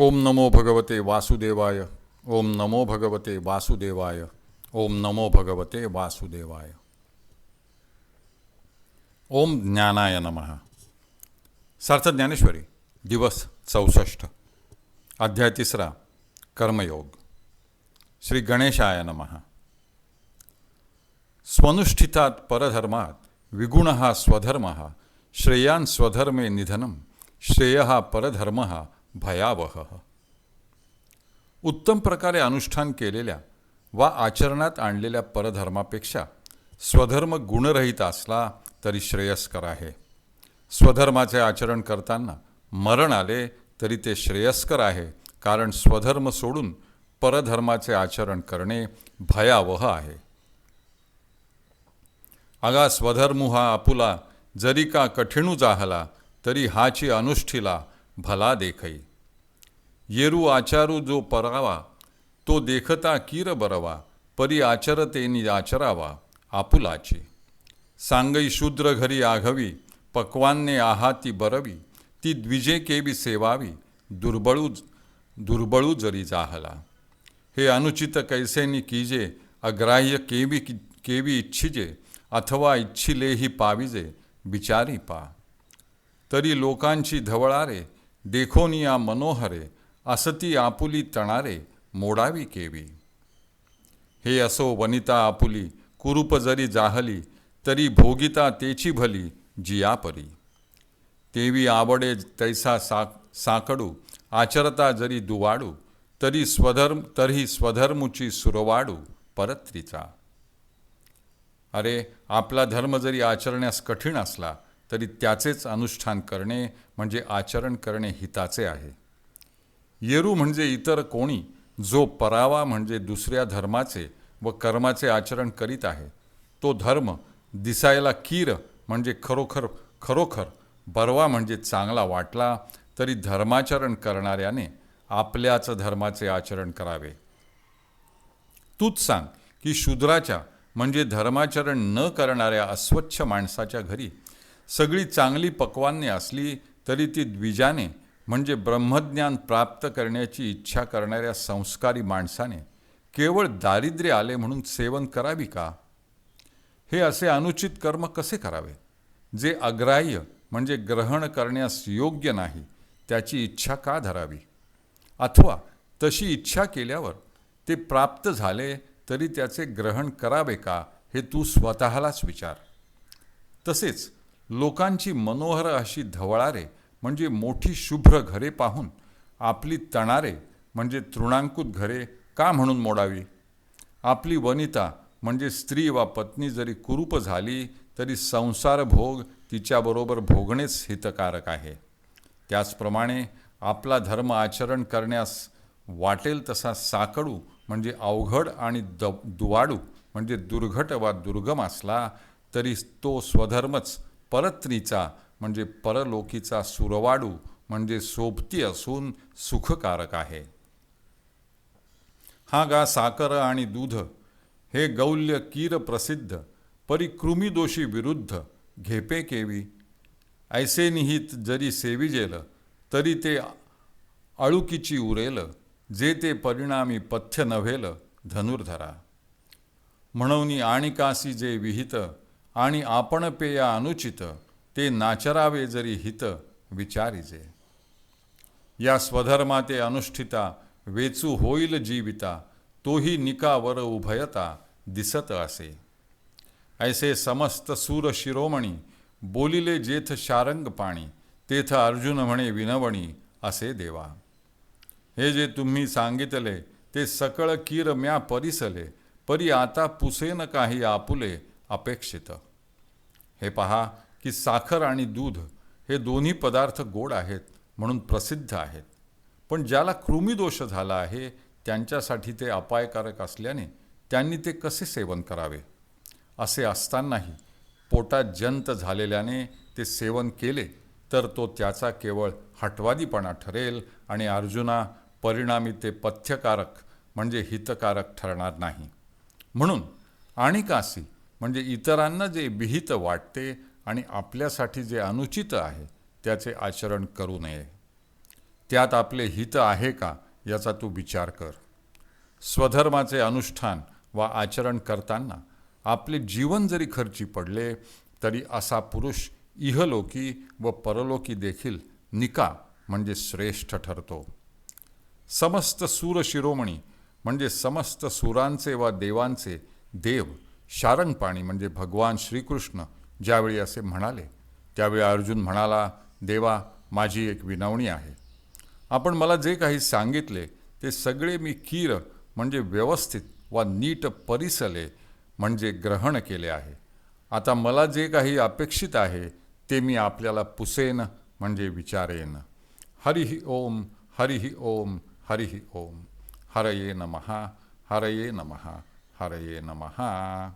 ओम नमो भगवते वासुदेवाय ओम नमो भगवते वासुदेवाय ओम नमो भगवते वासुदेवाय। ओम ज्ञानाय नमः। सार्थ ज्ञानेश्वरी दिवस चौसष्ट अध्याय तिसरा कर्मयोग। श्री गणेशाय नमः। स्वनुष्ठितात परधर्मात विगुण स्वधर्म श्रेयान स्वधर्मे निधनम श्रेय परधर्म भयावह. उत्तम प्रकारे अनुष्ठान केलेल्या वा आचरणात आणलेल्या परधर्मापेक्षा स्वधर्म गुणरहित असला तरी श्रेयस्कर आहे. स्वधर्माचे आचरण करताना मरण आले तरी ते श्रेयस्कर आहे कारण स्वधर्म सोडून परधर्माचे आचरण करणे भयावह आहे. आगा स्वधर्मू हा आपुला जरी का कठीणू जाहला तरी हाची अनुष्ठीला भला देखई। येरू आचारू जो परावा तो देखता कीर बरवा परी आचरतेनी आचरावा आपुलाची। सांगई शूद्र घरी आघवी पक्वान्ने आहाती बरवी ती द्विजे केबी सेवावी दुर्बळू दुर्बळू जरी जाहला। हे अनुचित कैसेनी कीजे अग्राह्य केवी केवी इच्छिजे अथवा इच्छिलेही पाविजे बिचारी पा। तरी लोकांची धवळारे देखोनिया मनोहरे असती आपुली तणारे मोडावी केवी. हे असो वनिता आपुली कुरूप जरी जाहली तरी भोगिता तेची भली जियापरी तेवी आवडे तैसा सा साकडू आचरता जरी दुवाडू तरी स्वधर्म तरी स्वधर्मुची सुरवाडू परत्रीचा. अरे आपला धर्म जरी आचरण्यास कठीण असला तरी त्याचेच अनुष्ठान करणे म्हणजे आचरण करणे हिताचे आहे. येरू म्हणजे इतर कोणी जो परावा म्हणजे दुसऱ्या धर्माचे व कर्माचे आचरण करीत आहे. तो धर्म दिसायला कीर म्हणजे खरोखर खरोखर बरवा म्हणजे चांगला वाटला तरी धर्माचरण करणाऱ्याने आपल्याच धर्माचे आचरण करावे. तूच सांग की शूद्राच्या म्हणजे धर्माचरण न करणाऱ्या अस्वच्छ माणसाच्या घरी सगळी चांगली पक्वान्ने असली तरी ती द्विजाने म्हणजे ब्रह्मज्ञान प्राप्त करण्याची इच्छा करणाऱ्या संस्कारी माणसाने केवळ दारिद्र्य आले म्हणून सेवन करावी का? हे असे अनुचित कर्म कसे करावे? जे अग्राह्य म्हणजे ग्रहण करण्यास योग्य नाही त्याची इच्छा का धरावी? अथवा तशी इच्छा केल्यावर ते प्राप्त झाले तरी त्याचे ग्रहण करावे का हे तू स्वतःलाच विचार. तसेच लोकांची मनोहर अशी धवळारे म्हणजे मोठी शुभ्र घरे पाहून आपली तणारे म्हणजे तृणांकुत घरे का म्हणून मोडावी? आपली वनिता म्हणजे स्त्री वा पत्नी जरी कुरूप झाली तरी संसार भोग तिच्याबरोबर भोगणेच हितकारक आहे. त्याचप्रमाणे आपला धर्म आचरण करण्यास वाटेल तसा साकडू म्हणजे अवघड आणि द दुवाडू म्हणजे दुर्घट वा दुर्गम असला तरी तो स्वधर्मच परत्रीचा म्हणजे परलोकीचा सुरवाडू म्हणजे सोबती असून सुखकारक आहे. हा गा साखर आणि दूध हे गौल्य कीर प्रसिद्ध परिकृमीदोषी विरुद्ध घेपे केवी. ऐसे निहित जरी सेविजेल तरी ते अळुकीची उरेल जे ते परिणामी पथ्य नव्हेल धनुर्धरा. म्हणून आणिकासी जे विहित आणि आपण पेया अनुचित ते नाचरावे जरी हित विचारिजे या स्वधर्माते अनुष्ठिता वेचू होईल जीविता तोही निकावर उभयता दिसत असे. ऐसे समस्त सूर शिरोमणी बोलिले जेथ शारंग पाणी तेथ अर्जुन म्हणे विनवणी असे देवा. हे जे तुम्ही सांगितले ते सकळ कीर म्या परिसले परी आता पुसेन काही आपुले अपेक्षित. हे पहा की साखर आणि दूध हे दोन्ही पदार्थ गोड आहेत म्हणून प्रसिद्ध आहेत. पण ज्याला कृमीदोष झाला आहे त्यांच्यासाठी ते अपायकारक असल्याने त्यांनी ते कसे सेवन करावे? असे असतानाही पोटात जंत झालेल्याने ते सेवन केले तर तो त्याचा केवळ हटवादीपणा ठरेल आणि अर्जुना परिणामी ते पथ्यकारक म्हणजे हितकारक ठरणार नाही. म्हणून आणिकासी म्हणजे इतरांना जे विहित वाटते आणि आपल्यासाठी जे अनुचित आहे त्याचे आचरण करू नये. त्यात आपले हित आहे का याचा तू विचार कर. स्वधर्माचे अनुष्ठान वा आचरण करताना आपले जीवन जरी खर्ची पडले तरी असा पुरुष इहलोकी व परलोकी देखील निका म्हणजे श्रेष्ठ ठरतो. समस्त सूर शिरोमणी म्हणजे समस्त सुरांचे वा देवांचे देव शारंगपाणी म्हणजे भगवान श्रीकृष्ण ज्यावेळी असे म्हणाले त्यावेळी अर्जुन म्हणाला देवा माझी एक विनवणी आहे. आपण मला जे काही सांगितले ते सगळे मी कीर म्हणजे व्यवस्थित वा नीट परिसले म्हणजे ग्रहण केले आहे. आता मला जे काही अपेक्षित आहे ते मी आपल्याला पुसेन म्हणजे विचारेन. हरिः ओम हरिः ओम हरिः ओम. हरये नमः हरये नमः हरये नमः.